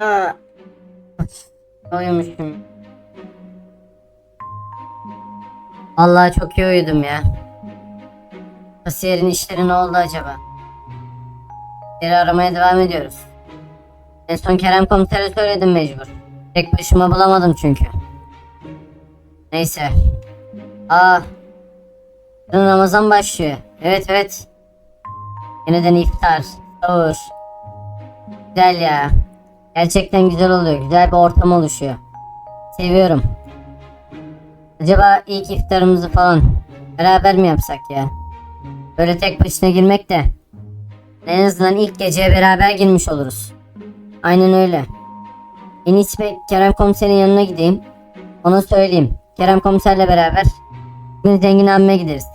Aa. Uyumuşum. Vallahi çok iyi uyudum ya. Kasiyerin işleri ne oldu acaba? Geri aramaya devam ediyoruz. En son Kerem komisere söyledim mecbur. Tek başıma bulamadım çünkü. Neyse. Aa. Yarın Ramazan başlıyor. Evet evet. Yeniden iftar, sahur. Güzel ya. Gerçekten güzel oluyor. Güzel bir ortam oluşuyor. Seviyorum. Acaba ilk iftarımızı falan beraber mi yapsak ya? Böyle tek başına girmek de en azından ilk geceye beraber girmiş oluruz. Aynen öyle. En iyisi Kerem komiserin yanına gideyim. Ona söyleyeyim. Kerem komiserle beraber bugün zengin abime gideriz.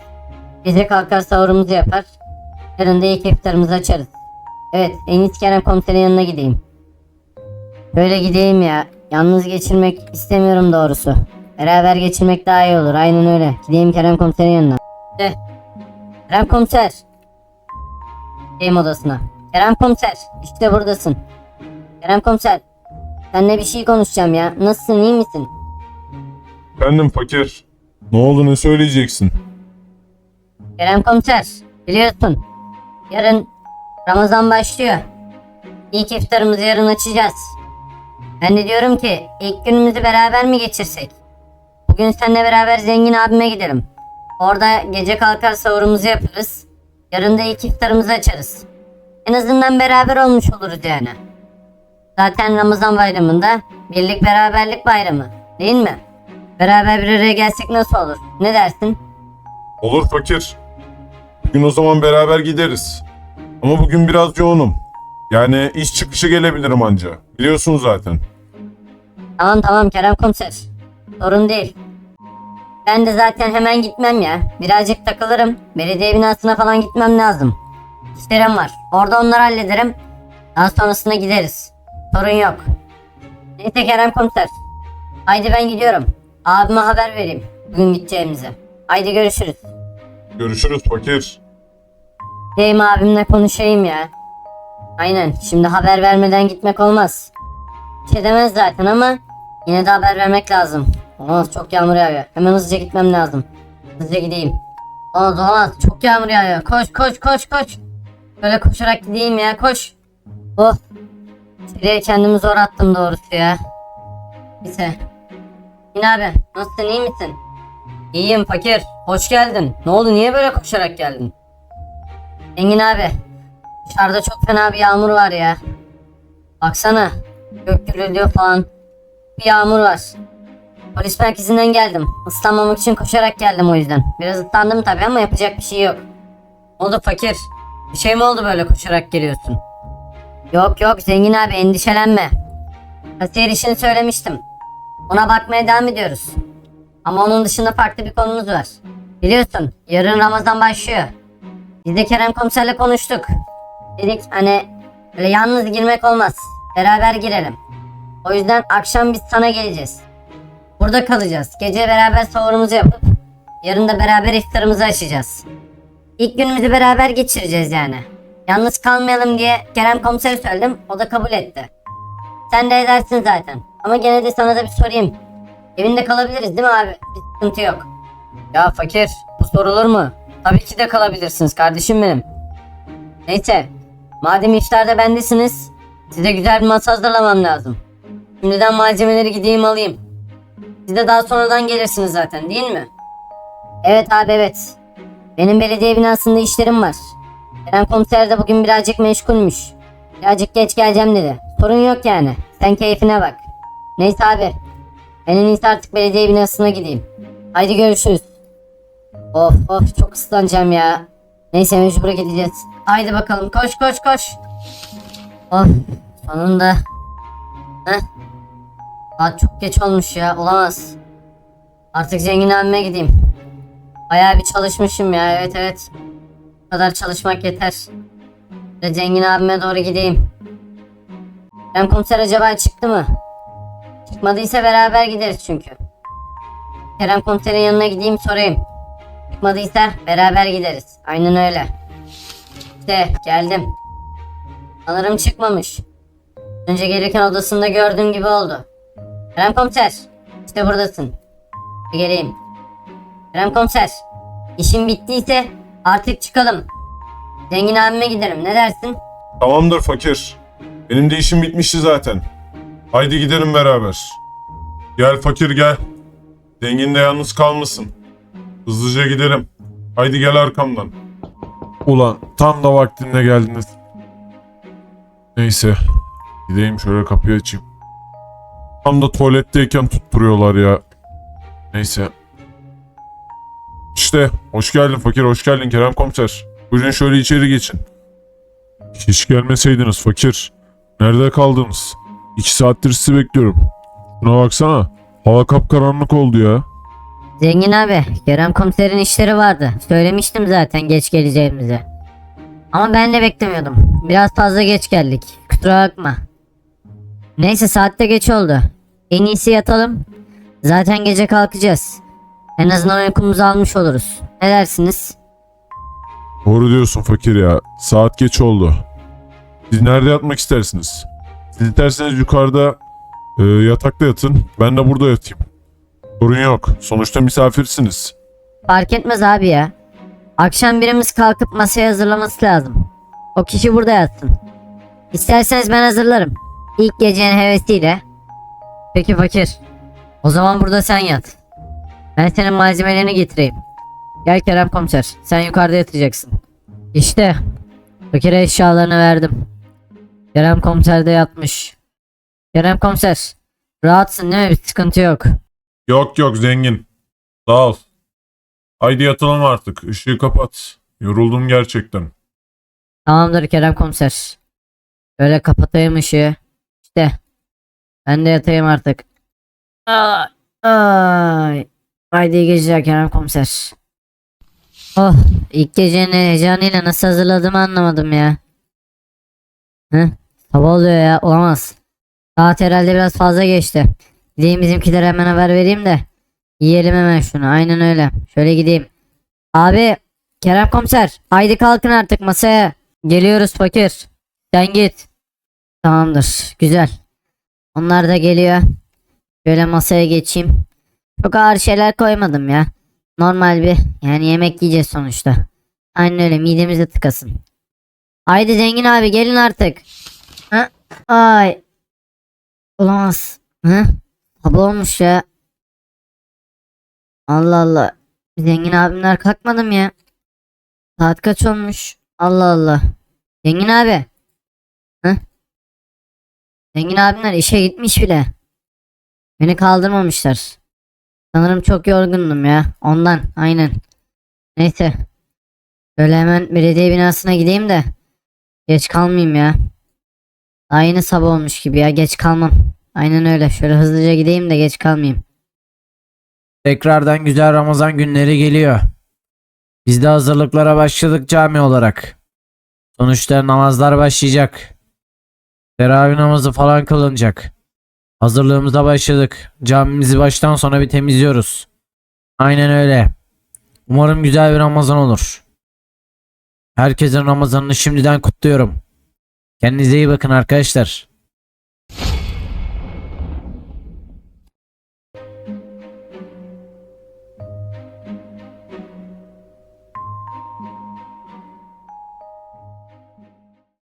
Gece kalkar sahurumuzu yapar. Yarın da ilk iftarımızı açarız. Evet en iyisi Kerem komiserin yanına gideyim. Böyle gideyim ya. Yalnız geçirmek istemiyorum doğrusu. Beraber geçirmek daha iyi olur. Aynen öyle. Gideyim Kerem komiserin yanına. De. Kerem komiser. Gideyim odasına. Kerem komiser. işte buradasın. Kerem komiser. Seninle bir şey konuşacağım ya. Nasılsın iyi misin? Efendim fakir. Ne oldu ne söyleyeceksin? Kerem komiser. Biliyorsun. Yarın Ramazan başlıyor. İlk iftarımızı yarın açacağız. Ben de diyorum ki ilk günümüzü beraber mi geçirsek? Bugün seninle beraber zengin abime gidelim. Orada gece kalkar sahurumuzu yaparız. Yarın da ilk iftarımızı açarız. En azından beraber olmuş oluruz yani. Zaten Ramazan bayramında birlik beraberlik bayramı. Değil mi? Beraber bir araya gelsek nasıl olur? Ne dersin? Olur fakir. Bugün o zaman beraber gideriz. Ama bugün biraz yoğunum. Yani iş çıkışı gelebilirim anca. Biliyorsun zaten. Tamam tamam Kerem komiser. Sorun değil. Ben de zaten hemen gitmem ya. Birazcık takılırım. Belediye binasına falan gitmem lazım. İşlerim var. Orada onları hallederim. Daha sonrasında gideriz. Sorun yok. Neyse Kerem komiser. Haydi ben gidiyorum. Abime haber vereyim. Bugün gideceğimizi. Haydi görüşürüz. Görüşürüz fakir. Gideyim abimle konuşayım ya. Aynen. Şimdi haber vermeden gitmek olmaz. Bir şey demez zaten ama yine de haber vermek lazım. Olmaz çok yağmur yağıyor. Hemen hızlıca gitmem lazım. Hızlıca gideyim. Olmaz olmaz. Çok yağmur yağıyor. Koş koş koş koş. Böyle koşarak gideyim ya koş. Oh. Şuraya kendimi zor attım doğrusu ya. Neyse. Yine abi nasılsın iyi misin? İyiyim fakir. Hoş geldin. Ne oldu niye böyle koşarak geldin? Engin abi. Dışarıda çok fena bir yağmur var ya. Baksana. Gök gürülüyor falan. Bir yağmur var. Polis merkezinden geldim. Islanmamak için koşarak geldim o yüzden. Biraz ıslandım tabii ama yapacak bir şey yok. Ne oldu fakir? Bir şey mi oldu böyle koşarak geliyorsun? Yok yok zengin abi endişelenme. Kasiyer işini söylemiştim. Ona bakmaya devam ediyoruz. Ama onun dışında farklı bir konumuz var. Biliyorsun yarın Ramazan başlıyor. Biz de Kerem komiserle konuştuk. Dedik hani böyle yalnız girmek olmaz. Beraber girelim. O yüzden akşam biz sana geleceğiz. Burada kalacağız. Gece beraber sahurumuzu yapıp yarın da beraber iftarımızı açacağız. İlk günümüzü beraber geçireceğiz yani. Yalnız kalmayalım diye Kerem komiser söyledim. O da kabul etti. Sen de edersin zaten. Ama gene de sana da bir sorayım. Evinde kalabiliriz değil mi abi? Bir sıkıntı yok. Ya fakir bu sorulur mu? Tabii ki de kalabilirsiniz kardeşim benim. Neyse. Madem iftarda bendesiniz. Size güzel bir masa hazırlamam lazım. Şimdiden malzemeleri gideyim alayım. Siz de daha sonradan gelirsiniz zaten değil mi? Evet abi evet. Benim belediye binasında işlerim var. Kerem komiser de bugün birazcık meşgulmüş. Birazcık geç geleceğim dedi. Sorun yok yani. Sen keyfine bak. Neyse abi. Ben en iyisi artık belediye binasına gideyim. Haydi görüşürüz. Of of çok ıslanacağım ya. Neyse mecbur gideceğiz. Haydi bakalım koş koş koş. Of sonunda. Heh. Saat çok geç olmuş ya olamaz. Artık zengin abime gideyim. Bayağı bir çalışmışım ya evet evet. Bu kadar çalışmak yeter. Ve zengin abime doğru gideyim. Kerem komiser acaba çıktı mı? Çıkmadıysa beraber gideriz çünkü. Kerem komiserin yanına gideyim sorayım. Çıkmadıysa beraber gideriz. Aynen öyle. İşte geldim. Sanırım çıkmamış. Önce gelirken odasında gördüğüm gibi oldu. Kerem komiser. işte buradasın. Bir geleyim. Kerem komiser. İşim bittiyse artık çıkalım. Zengin abime giderim. Ne dersin? Tamamdır fakir. Benim de işim bitmişti zaten. Haydi gidelim beraber. Gel fakir gel. Zengin de yalnız kalmasın. Hızlıca gidelim. Haydi gel arkamdan. Ulan tam da vaktinde geldiniz. Neyse. Gideyim şöyle kapıyı açayım. Tam da tuvaletteyken tutturuyorlar ya. Neyse. İşte hoş geldin fakir hoş geldin Kerem komiser. Buyurun şöyle içeri geçin. Hiç gelmeseydiniz fakir. Nerede kaldınız? İki saattir sizi bekliyorum. Şuna baksana. Hava kapkaranlık oldu ya. Zengin abi, Kerem komiserin işleri vardı. Söylemiştim zaten geç geleceğimizi. Ama ben de beklemiyordum. Biraz fazla geç geldik. Kusura bakma. Neyse saatte geç oldu. En iyisi yatalım. Zaten gece kalkacağız. En azından uykumuzu almış oluruz. Ne dersiniz? Doğru diyorsun fakir ya. Saat geç oldu. Siz nerede yatmak istersiniz? Siz isterseniz yukarıda e, yatakta yatın. Ben de burada yatayım. Sorun yok. Sonuçta misafirsiniz. Fark etmez abi ya. Akşam birimiz kalkıp masaya hazırlaması lazım. O kişi burada yatsın. İsterseniz ben hazırlarım. İlk gecenin hevesiyle. Peki fakir. O zaman burada sen yat. Ben senin malzemelerini getireyim. Gel Kerem komiser. Sen yukarıda yatacaksın. İşte. Fakire eşyalarını verdim. Kerem komiser de yatmış. Kerem komiser. Rahatsın değil mi? Bir sıkıntı yok. Yok yok zengin. Sağ ol. Haydi yatalım artık. Işığı kapat. Yoruldum gerçekten. Tamamdır Kerem komiser. Böyle kapatayım ışığı. İşte. Ben de yatayım artık. Ay. Ay. Haydi iyi geceler Kerem komiser. Oh ilk gecenin heyecanıyla nasıl hazırladığımı anlamadım ya. Hı? Sabah oluyor ya olamaz. Saat herhalde biraz fazla geçti. Gideyim bizimkilere hemen haber vereyim de. Yiyelim hemen şunu aynen öyle. Şöyle gideyim. Abi Kerem komiser haydi kalkın artık masaya. Geliyoruz fakir. Sen git. Tamamdır güzel. Onlar da geliyor. Şöyle masaya geçeyim. Çok ağır şeyler koymadım ya. Normal bir yani yemek yiyeceğiz sonuçta. Aynen öyle midemize tıkasın. Haydi zengin abi gelin artık. Ha? Ay. Olamaz. Hı? Sabah olmuş ya. Allah Allah. Zengin abimler kalkmadı mı ya? Saat kaç olmuş? Allah Allah. Zengin abi. Hı? Zengin abimler işe gitmiş bile. Beni kaldırmamışlar. Sanırım çok yorgundum ya. Ondan. Aynen. Neyse. Böyle hemen belediye binasına gideyim de. Geç kalmayayım ya. Daha yeni sabah olmuş gibi ya. Geç kalmam. Aynen öyle. Şöyle hızlıca gideyim de geç kalmayayım. Tekrardan güzel Ramazan günleri geliyor. Biz de hazırlıklara başladık cami olarak. Sonuçta namazlar başlayacak. Teravih namazı falan kılınacak. Hazırlığımıza başladık. Camimizi baştan sona bir temizliyoruz. Aynen öyle. Umarım güzel bir Ramazan olur. Herkesin Ramazanını şimdiden kutluyorum. Kendinize iyi bakın arkadaşlar.